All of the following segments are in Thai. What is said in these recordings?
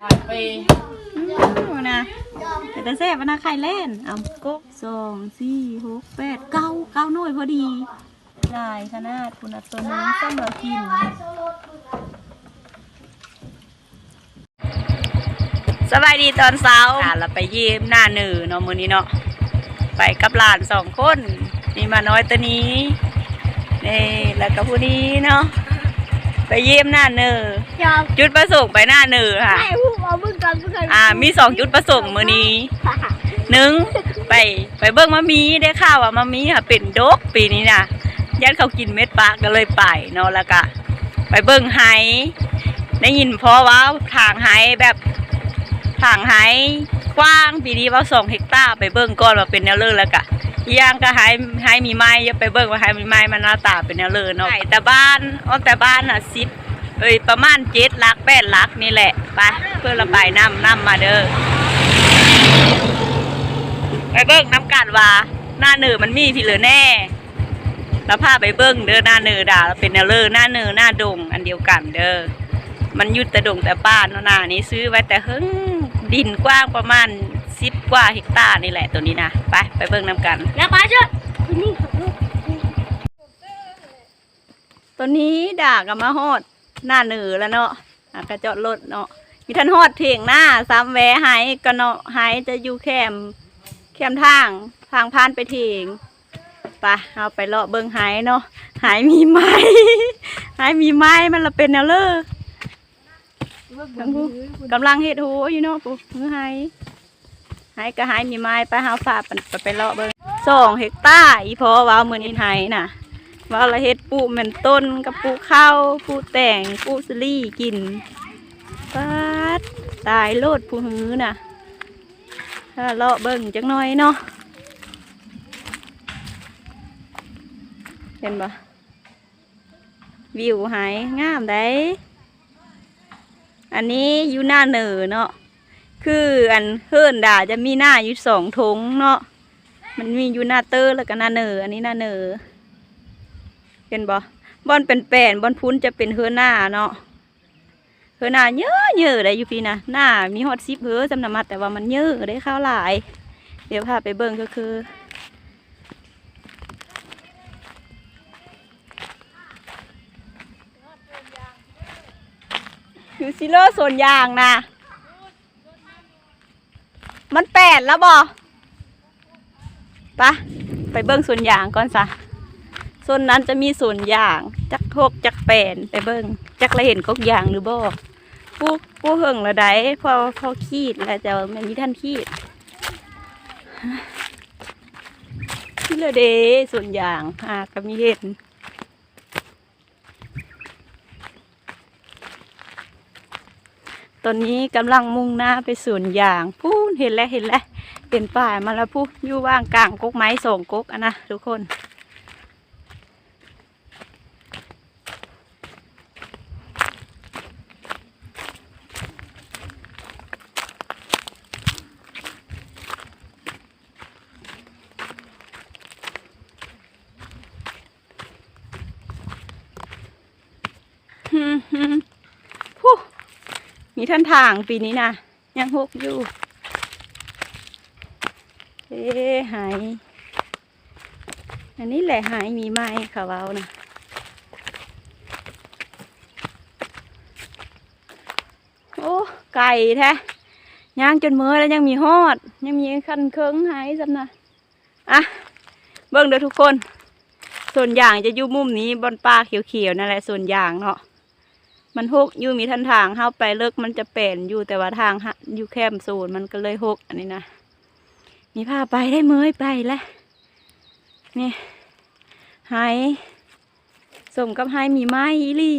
ไปอืมนะแต่ต่แซ่บนะไข่เล่นเอากกสองสี่หกแปดเก้าเก้าหน่วยพอดีลายขนาดคุณอัตตัวนี้ต้องเรากิน สบายดีตอนเช้าเราไปเยี่ยมหน้าหนึ่งเนาะมื้อนี้เนาะไปกับหลานสองคนนี่มาน้อยตัวนี้นี่แล้วก็ผู้นี้เนาะไปเยี่ยมหน้าหนึ่งยอจุดประสงค์ไปหน้าหนึ่งค่ะให้พู ก่อนเบิ่อนอ่ามีสองจุดประสงค์มื้อนี้หนึ่งไปไปเบิ่งมะมีได้ข่าวว่ามะมีค่ะเป็นดกปีนี้น่ะยันเขากินเม็ดปลาก็เลยไปเนาะแล้วก็ไปเบิ่งไฮได้ยินเพราะว่าทางไฮแบบทางไฮกว้างปีนี้ว่าสองเฮกตาร์ไปเบิ่งก่อนว่าเป็นแนวเลิศแล้วก็ย่างก็ไฮไฮมีไม้ย่าไปเบิ่งว่าไฮมีไม้มันหน้าตาเป็นแนวเลิศเนาะแต่บ้านอ้อแต่บ้านอะสิบ เอ้ยประมาณเจ็ดลักแปดลักนี่แหละไปเพื่อระบายน้ำน้ำมาเด้อไปเบิ้งน้ำกันว่าหน้าเหนือมันมีพี่เหลือแน่แล้วพาไปเบิ้งเด้อหน้าเหนือด่าเป็นแนวเลอหน้าเหนือหน้าดงอันเดียวกันเด้อมันอยุดแต่ดงแต่บ้านเนาะหน้านี้ซื้อไว้แต่เฮิงดินกว้างประมาณสิบกว่าเฮกตาร์นี่แหละตัวนี้นะไปไปเบิ้งน้ำกันแล้วป้าเชื่อคนนี้ขับรถตัวนี้ด่ากับมาฮอด หน้าเหนือแล้วเนาะกระจอดรถเนาะมีท่านฮอดเถียงหน้าซ้ำแวะหายก็เนาะหายจะอยู่แคมแคมทางทางพานไปเถียงไปเอาไปเลาะเบิงหายเนาะหายมีไม้หายมีไม้มันละเป็นแนวเลอทั้งผู้กำลังเฮ็ดโหอยู่เนาะปุ๊มือหายหายก็หายมีไม้ไปหาฝาไปเลาะเบิงสองเฮกตาร์อีพอว่ามือนี้หายน่ะ ว่าเราเฮ็ดปลูกเหมือนต้นกับปลูกข้าวปลูกแต่งปลูกสลี่กินปัดตายโลดผู้หือน่ะถ้าเลาะเบิ่งจักหน่อยเนาะเห็นปะวิวหายงามได้ อันนี้อยู่หน้าเหนือเนาะคืออันเฮิรนด่าจะมีหน้าอยู่สองทงเนาะมันมีอยู่หน้าเตอร์แล้วก็หน้าเหนืออันนี้หน้าเหนือ เป็นบ่บอนเป็นแปนบอนพุ้นจะเป็นเฮือหน้าเนาะเฮือหน้าเยอะเยอะเลยอยู่พี่นะหน้ามีฮอตซิปเฮือจำนำมาแต่ว่ามันเยอะได้ข้าวหลาย เดี๋ยวพาไปเบิ่งก็คือคือซิเลอร์ส่วนยางนะมันแปดแล้วบ่ปะไปเบิ่งส่วนยางก่อนซะ ส่วนนั้นจะมีส่วนอย่างจักหกจักแปนไปเบิ่งจักละเห็นกกอย่างหรือบ่ผู้ผู้เหิงละไดพอพอขีดแล้วจะมันมีท่านขีดที่ละเดส่วนอย่างหาก็มีเห็นตอนนี้กำลังมุ่งหน้าไปสวนยางพูนเห็นแล้วเห็นแล้วเห็นป่ายมาแล้วพูอยู่ว่างกลางกกไม้สองกกอะนะทุกคน ฮึ่มฮึ่มผู้มีท่านทางปีนี้นะยังหกอยู่ เอ๊หาย อันนี้แหละหายมีไม้ค่ะเว้านะโอ้ไก่แท้ย่างจนเมื่อแล้วยังมีฮอด ยังมีคันเคิงหายจำนะอะเบิ่งเด้อทุกคน ส่วนอย่างจะอยู่มุมนี้บนป่าเขียวๆนั่นแหละส่วนอย่างเนาะ มันหกอยู่มีทันทางเข้าไปเลิกมันจะเป็นอยู่แต่ว่าทางฮะอยู่แคมศูนมันก็เลยหกอันนี้นะมีผ้าไปได้เมยไปแล้วนี่ไฮสมกับไฮมีไม้อีลี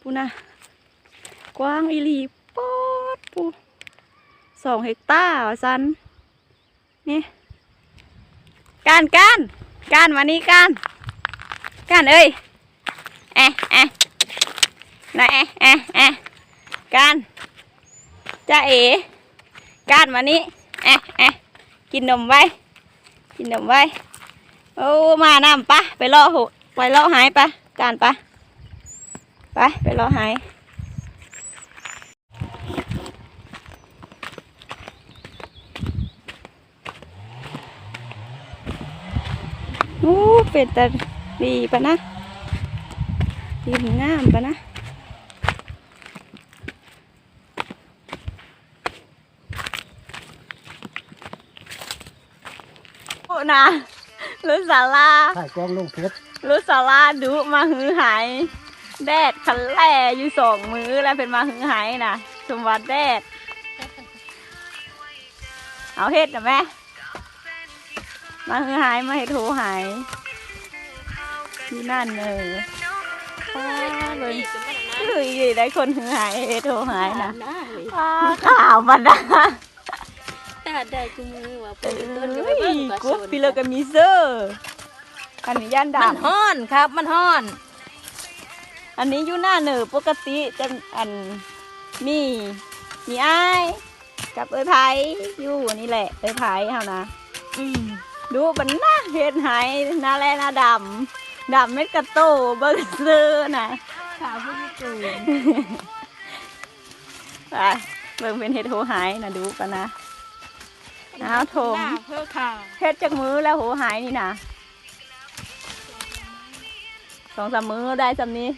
ปูนะกว้างอีลีปอดปูสองเฮกตาร์สันนี่การการการวันนี้การการเอ้ยแอะแอะ นะแอะแอะอะการจ้เอการมานี้แอะแอะกินนมไว้ กินนมไว้ โอ้ มาน้ำปะไปล่อหุไปล่อหายปะการปะไปไปล่อหายโอ้เป็นแต่ดีปะนะดีงามปะนะ นะรู้สาราถ่ายกล้องลงเพชรรู้สาราดุมาหือหายแดดคันแล่อยู่สองมือแล้วเป็นมาหือหายนะสมวัติแดด เอาเฮ็ดนะแม่มาหือหายมาเฮ็ดโหหายที่นั่นเออป้าเลยคืออีได้คนหือหายเฮ็ดโหหายนะน้าเลยป้าข่าวมันนะ แต่ได้กูมือว่าเอ้เปิดต้นก็ยไปเบิ่งก็กุ๊บพี่เลกก็มีเซอร์อันนี้ย่านมันดำฮ้อนครับ มันฮ้อน อันนี้อยู่หน้าเหนือปกติจะอันมีมีอ้ายกับเอ้ยไผอยู่นี่แหละเอ้ยไผเฮานะ อืมดูบันหน้าเฮ็ดหายหน้าแลหน้าดำ ดำเม็ดกระโตเบิ่งซื้อนะขาวผู้สูงไปเบิ่งเป็นเฮ็ดโหหายนะดูกันนะ เอาโถมเพื่อข่าวเฮ็ดจากมือแล้วโหหายนี่นะสองสามมือได้สำนี้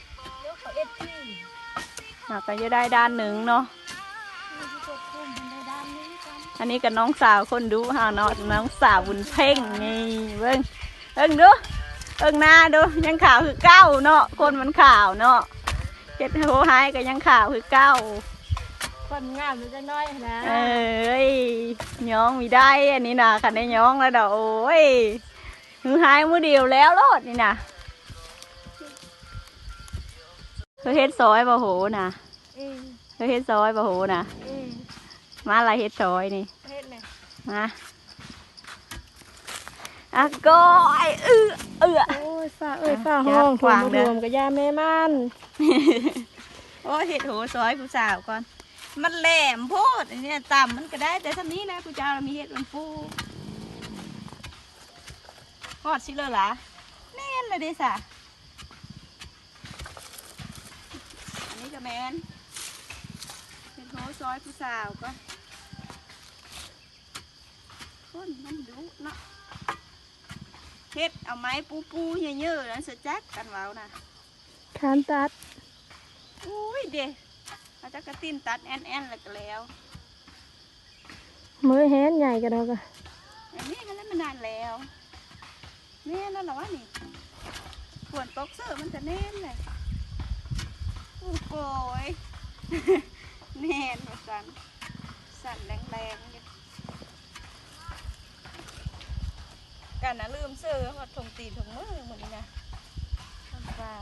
เดี๋ยวเขาเอ็ดที่หากก็จะได้ด้านหนึ่งเนาะมันจะกดพุ่มมันได้ด้านนี้กันอันนี้กับน้องสาวคนดูฮาเนาะน้องสาวบุญเพ่งนี่เบิ่งเบิ่งดูเบิ่งหน้าดูยังขาวคือเก้าเนาะคนมันขาวเนาะเฮ็ดโหหายก็ยังขาวคือเก้า คนงามมันจะน้อยนะเอ้ยย้องมีได้อันนี้นะคันได้ย้องแล้วเด้อโอ้ยหือหายมือเดียวแล้วรอดนี่นะเธอเฮ็ดซอยบ่โหนะอืมเธอเฮ็ดซอยบ่โหนะอืมมาอะไรเฮ็ดซอยนี่เฮ็ดเลยมาอะก้อยเอือเอือโอ้ยฝ้าเอ้ยอะฝ้าห้องยัดขวางเด้รอวมๆกับยาแม่มันโอ้ยเห็ดโหซอยผู้สาวก่อน มันแหลมโพดอันนี้ต่ำมันก็ได้ แต่ทำนี้นะผู้เจ้าเรามีเห็ดมันปูฮอดชิเลยล่ะแน่นเลยเดิสะอันนี้ก็แมนเห็ดโหซอยผู้สาวก่อนคนมันดุเนาะเห็ดเอาไม้ปูปูๆเยอะๆแล้วสะจักกันเว้านะคานตัดอุ้ยเด็ เอาจักระตินตัดแอนแอนแล้วก็แล้วมือแฮนใหญ่กันเราก็อันนี้มันแล้วมันนานแล้วแน่นั่นหรอวะนี่ฝนตกเสื้อมันจะแน่นเลยโอ้โหยแน่นเหมือนกันสั่นแรงๆอยู่กันนะลืมเสื้อหอดถงตีนถงมือหมดนี่นะทำเปล่า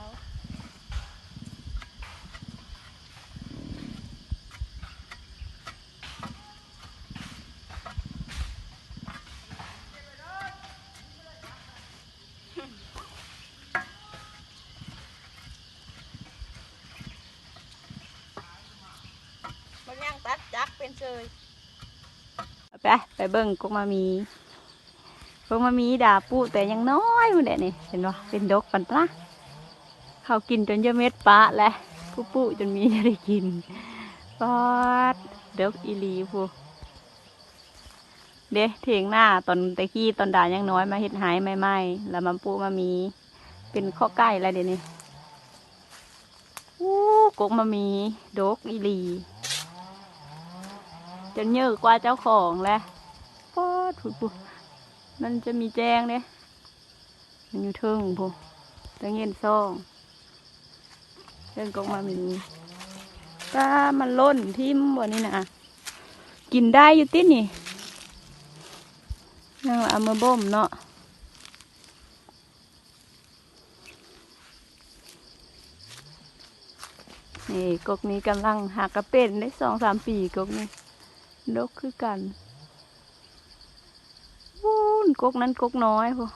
บางอย่างตัดจัก เป็นเชยไปไปเบิ่งกุกมามีกุกมามีด่าปูแต่ยังน้อยมันเด็นี่เห็นปะเป็นดกปันปะเขากินจนเยอะเม็ดปะแหละผู้ปูจนมีจะได้กินปอดดกอีลีผู้เด้เถียงหน้าตอนตะกี้ตอนด่ายังน้อยมาเฮ็ดหายไม่ไม่แล้วมันปูมามีเป็นข้อใกล้แล้วเดี๋ยวนี้อู้กกมามีดกอีลี จนเยอะกว่าเจ้าของแหละปอดผุดผุมันจะมีแจ้งเนี่ยมันอยู่เทิงพูตะเงินซ่องเรื่องกงมามีถ้ามันล่นทิ่มบนนี้นะกินได้อยู่ติดนี่นั่งเอามาบ่มเนาะนี่กกนี้กำลังหักกระเป็นได้สองสามปีกกนี้ ดกคือกันวู้นกกนั้นกกน้อยพอ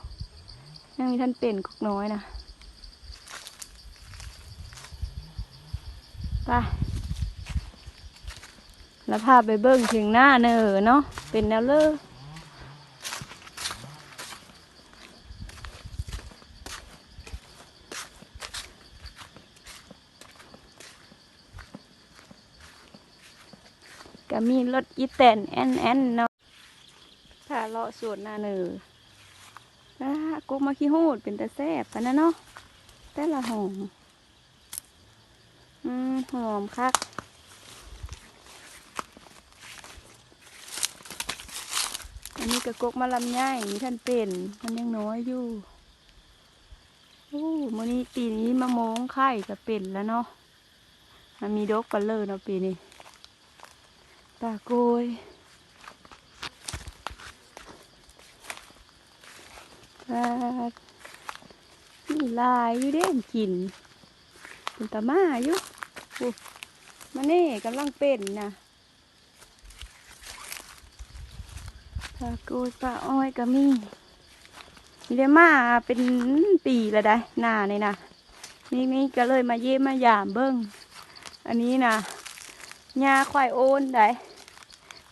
ยังมีท่านเป็นกกน้อยนะไปแล้วพาไปเบิ้งถึงหน้าเนอเนาะเป็นแนวเลิก ก็มีรถอีแตนแอนแอนเนาะถ้าเลาะสวนนาเนออ่ากุ๊กมาขี้หูดเป็นตะแซ่บปะนะเนาะแต่ละหอมอืมหอมคักอันนี้กระกกมาลำไยมีท่านเป็นมันยังน้อยอยู่โอ้มื่อนี้ปีนี้มะม่วงไข่ก็เป็นแล้วเนาะมันมีดกกันเลยเนาะปีนี้ ปลาโกยปลามีลายอยู่เด้มกินเป็นตามาอยู่มาเน่กำลังเป็นนะปลาโกยปลาอ้อยก็มีมีได้มาเป็นปีละได้หน้านี่นะนี่นี่ก็เลยมาเยี่ยมมายามเบิ้งอันนี้นะหญ้าควายโอนได้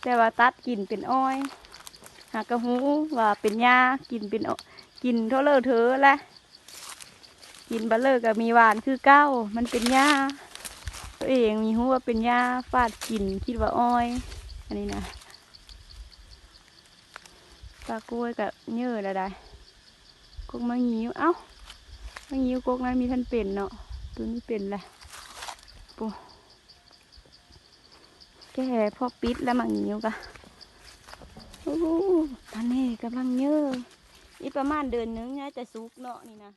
แต่ว่าตัดกินเป็นอ้อย หากระหูว่าเป็นหญ้ากินเป็นกินเท่าเลอเธอแหละกินบะเลอก็มีหวานคือเก้า มันเป็นหญ้าตัวเองมีหูว่าเป็นหญ้าฟาดกินคิดว่าอ้อย อันนี้นะปลากล้วยกับเนื้อละได้กกมางิ้วเอ้ามางิ้วกกนั้นมีท่านเป็นเนาะตัวนี้เป็นแหละปู แก่พอปิดแล้วมางิ้วกะโอ้ตอนนี้กำลังเยอะอีประมาณเดือนนึงนะจะสุกเนาะนี่นะ